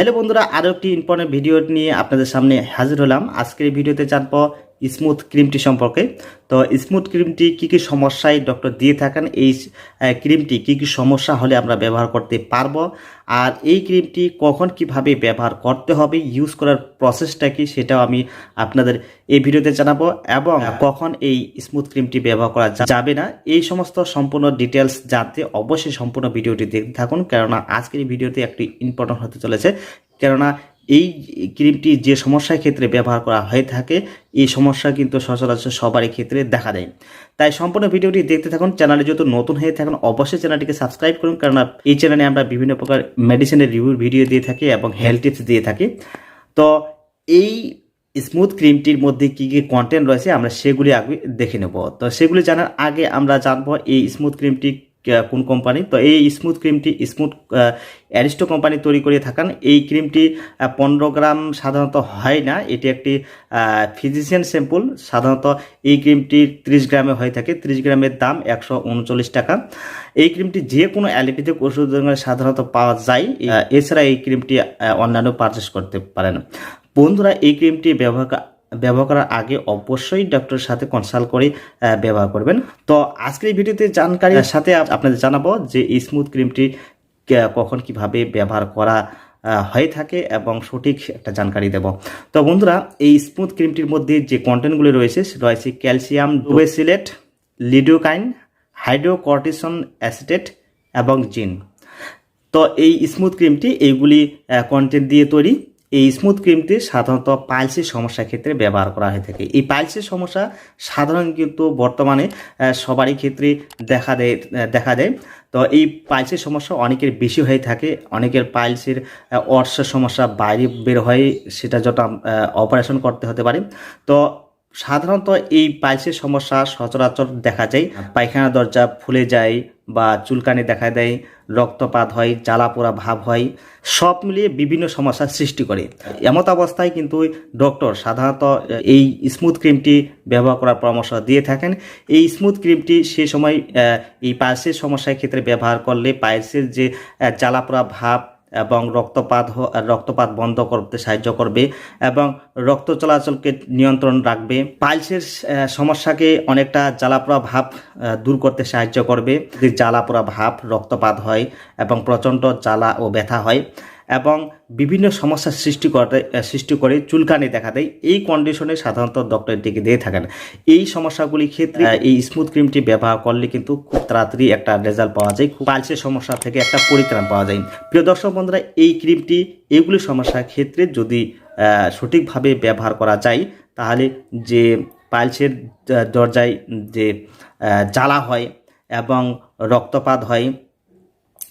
Hello বন্ধুরা আরও একটি ইম্পর্টেন্ট ভিডিও নিয়ে আপনাদের সামনে হাজির হলাম। আজকের ভিডিওতে জানব স্মুথ ক্রিমটি সম্পর্কে। তো স্মুথ ক্রিমটি কী কী সমস্যায় ডক্টর দিয়ে থাকেন? এই ক্রিমটি কী কী সমস্যা হলে আমরা ব্যবহার করতে পারব? আর এই ক্রিমটি কখন কীভাবে ব্যবহার করতে হবে? ইউজ করার প্রসেসটা কি? সেটাও আমি আপনাদের এই ভিডিওতে জানাব। এবং কখন এই স্মুথ ক্রিমটি ব্যবহার করা যাবে না? এই সমস্ত সম্পূর্ণ ডিটেলস জানতে অবশ্যই সম্পূর্ণ ভিডিওটি দেখতে থাকুন। কেননা আজকের ভিডিওতে একটি ইম্পর্টেন্ট হতে চলেছে। কেননা এই ক্রিমটি যে সমস্যার ক্ষেত্রে ব্যবহার করা হয়ে থাকে, এই সমস্যা কিন্তু সচরাচর সবারই ক্ষেত্রে দেখা দেয়। তাই সম্পূর্ণ ভিডিওটি দেখতে থাকুন, চ্যানেলে যেহেতু নতুন হয়ে থাকুন, অবশ্যই চ্যানেলটিকে সাবস্ক্রাইব করুন, কেননা এই চ্যানেলে আমরা বিভিন্ন প্রকার মেডিসিনের রিভিউ ভিডিও দিয়ে থাকি এবং হেলথ টিপস দিয়ে থাকি। তো এই স্মুথ ক্রিমটির মধ্যে কি কি কন্টেন্ট রয়েছে, আমরা সেগুলি আগে দেখে নেব। তো সেগুলি জানার আগে আমরা জানব এই স্মুথ ক্রিমটি কোন কোম্পানি তো এই স্মুথ ক্রিমটি স্মুথ অ্যারিস্টো কোম্পানি তৈরি করে থাকেন। এই ক্রিমটি পনেরো গ্রাম সাধারণত হয় না। এটি একটি ফিজিশিয়ান স্যাম্পল সাধারণত এই ক্রিমটি ত্রিশ গ্রামে হয়ে থাকে। ত্রিশ গ্রামের দাম একশো উনচল্লিশ টাকা। এই ক্রিমটি যে কোনো অ্যালোপ্যাথিক ওষুধ সাধারণত পাওয়া যায়। এছাড়া এই ক্রিমটি অন্যান্য পারচেস করতে পারেন। বন্ধুরা, এই ক্রিমটি ব্যবহার ব্যবহার করার আগে অবশ্যই ডক্টরের সাথে কনসাল্ট করে ব্যবহার করবেন। তো আজকের এই ভিডিওতে জানকারির সাথে আপ- আপনাদের জানাব যে স্মুথ ক্রিমটি কখন কীভাবে ব্যবহার করা হয়ে থাকে এবং সঠিক একটা জানকারি দেব। তো বন্ধুরা, এই স্মুথ ক্রিমটির মধ্যে যে কন্টেন্টগুলি রয়েছে রয়েছে calcium dobesilate lidocaine hydrocortisone acetate এবং জিন তো এই স্মুথ ক্রিমটি এইগুলি কন্টেন্ট দিয়ে তৈরি। এই স্মুথ ক্রিমটি সাধারণত পাইলসের সমস্যার ক্ষেত্রে ব্যবহার করা হয়ে থাকে। এই পাইলসের সমস্যা সাধারণ কিন্তু বর্তমানে সবারই ক্ষেত্রে দেখা দেয় দেখা দেয়। তো এই পাইলসের সমস্যা অনেকের বেশি হয়ে থাকে। অনেকের পাইলসের অর্শের সমস্যা বাইরে বের হয়ে সেটা যটা অপারেশন করতে হতে পারে। তো সাধারণত এই পাইলসের সমস্যা সচরাচর দেখা যায়। পায়খানা দরজা ফুলে যায় বা চুলকানি দেখা দেয়, রক্তপাত হয় জ্বালা পোড়া ভাব হয়, সব মিলিয়ে বিভিন্ন সমস্যার সৃষ্টি করে। এমত অবস্থায় কিন্তু ডক্টর সাধারণত এই স্মুথ ক্রিমটি ব্যবহার করার পরামর্শ দিয়ে থাকেন। এই স্মুথ ক্রিমটি সে সময় এই পায়েসের সমস্যার ক্ষেত্রে ব্যবহার করলে পায়েসের যে জ্বালা পোড়া ভাব এবং রক্তপাত রক্তপাত বন্ধ করতে সাহায্য করবে এবং রক্ত চলাচলকে নিয়ন্ত্রণ রাখবে। পাইলসের সমস্যাকে অনেকটা জ্বালাপোড়া ভাব দূর করতে সাহায্য করবে। জ্বালাপোড়া ভাব, রক্তপাত হয় এবং প্রচণ্ড জ্বালা ও ব্যথা হয় এবং বিভিন্ন সমস্যার সৃষ্টি করে সৃষ্টি করে চুলকানি দেখা দেয়। এই কন্ডিশনে সাধারণত ডক্টর এটিকে দিয়ে থাকেন। এই সমস্যাগুলির ক্ষেত্রে এই স্মুথ ক্রিমটি ব্যবহার করলে কিন্তু খুব তাড়াতাড়ি একটা রেজাল্ট পাওয়া যায়, খুব পাইলসের সমস্যা থেকে একটা পরিত্রাণ পাওয়া যায়। প্রিয় দর্শক বন্ধুরা, এই ক্রিমটি এইগুলি সমস্যার ক্ষেত্রে যদি সঠিকভাবে ব্যবহার করা যায়, তাহলে যে পালসের দরজায় যে জ্বালা হয় এবং রক্তপাত হয়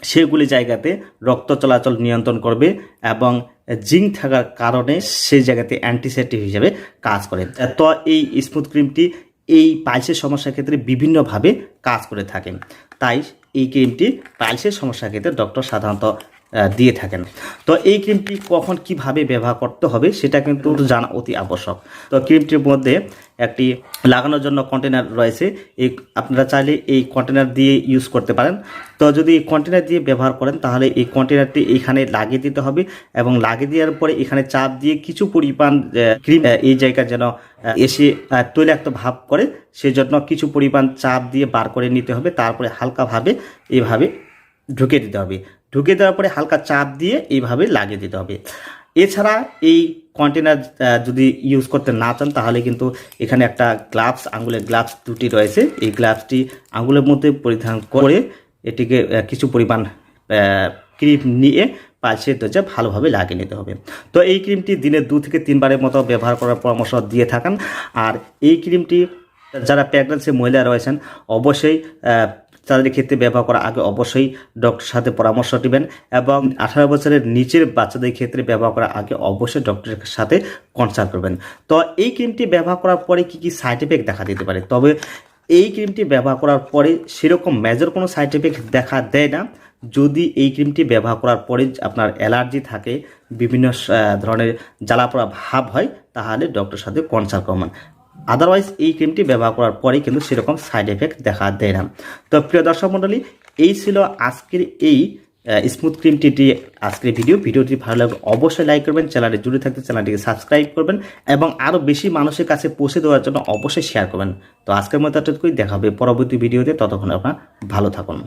সেগুলি জায়গাতে রক্ত চলাচল নিয়ন্ত্রণ করবে এবং জিঙ্ক থাকার কারণে সেই জায়গাতে অ্যান্টিসেপটিভ হিসাবে কাজ করে। তো এই স্মুথ ক্রিমটি এই পাইলসের সমস্যার ক্ষেত্রে বিভিন্নভাবে কাজ করে থাকেন তাই এই ক্রিমটি পাইলসের সমস্যার ক্ষেত্রে ডক্টর সাধারণত দিয়ে থাকেন। তো এই ক্রিমটি কখন কীভাবে ব্যবহার করতে হবে সেটা কিন্তু জানা অতি আবশ্যক। তো ক্রিমটির মধ্যে একটি লাগানোর জন্য কন্টেনার রয়েছে। এই আপনারা চাইলে এই কন্টেনার দিয়ে ইউজ করতে পারেন। তো যদি এই কন্টেনার দিয়ে ব্যবহার করেন, তাহলে এই কন্টেনারটি এখানে লাগিয়ে দিতে হবে এবং লাগিয়ে দেওয়ার পরে এখানে চাপ দিয়ে কিছু পরিমাণ ক্রিম এই জায়গায় যেন এসে তৈলাক্ত ভাব করে সেজন্য কিছু পরিমাণ চাপ দিয়ে বার করে নিতে হবে। তারপরে হালকাভাবে এভাবে ঢুকে দিতে হবে। ঢুকে দেওয়ার পরে হালকা চাপ দিয়ে এইভাবে লাগিয়ে দিতে হবে। এছাড়া এই কন্টেনার যদি ইউজ করতে না চান, তাহলে কিন্তু এখানে একটা গ্লাভস আঙ্গুলের গ্লাভস দুটি রয়েছে। এই গ্লাভসটি আঙ্গুলের মধ্যে পরিধান করে এটিকে কিছু পরিমাণ ক্রিম নিয়ে পালসের দরজা ভালোভাবে লাগিয়ে নিতে হবে। তো এই ক্রিমটি দিনে দু থেকে তিনবারের মতো ব্যবহার করার পরামর্শ দিয়ে থাকেন। আর এই ক্রিমটি যারা প্রেগনেন্সি মহিলা রয়েছেন, অবশ্যই তাদের ক্ষেত্রে ব্যবহার করার আগে অবশ্যই ডক্টরের সাথে পরামর্শ নেবেন এবং আঠারো বছরের নিচের বাচ্চাদের ক্ষেত্রে ব্যবহার করার আগে অবশ্যই ডক্টরের সাথে কনসাল্ট করবেন। তো এই ক্রিমটি ব্যবহার করার পরে কি কি সাইড এফেক্ট দেখা দিতে পারে? তবে এই ক্রিমটি ব্যবহার করার পরে সেরকম মেজর কোনো সাইড এফেক্ট দেখা দেয় না। যদি এই ক্রিমটি ব্যবহার করার পরে আপনার অ্যালার্জি থাকে, বিভিন্ন ধরনের জ্বালাপোড়া ভাব হয়, তাহলে ডক্টরের সাথে কনসাল্ট করবেন। আদারওয়াইজ এই ক্রিমটি ব্যবহার করার পরে কিন্তু সেরকম সাইড এফেক্ট দেখা দেয় না। তো প্রিয় দর্শক মণ্ডলী, এই ছিল আজকের এই স্মুথ ক্রিমটি আজকের ভিডিও ভিডিওটি ভালো লাগলে অবশ্যই লাইক করবেন চ্যানেলটি জুড়ে থাকতে চ্যানেলটিকে সাবস্ক্রাইব করবেন এবং আরও বেশি মানুষের কাছে পৌঁছে দেওয়ার জন্য অবশ্যই শেয়ার করবেন। তো আজকের মতো এতটুকুই, দেখা হবে পরবর্তী ভিডিওতে ততক্ষণ আপনার ভালো থাকুন।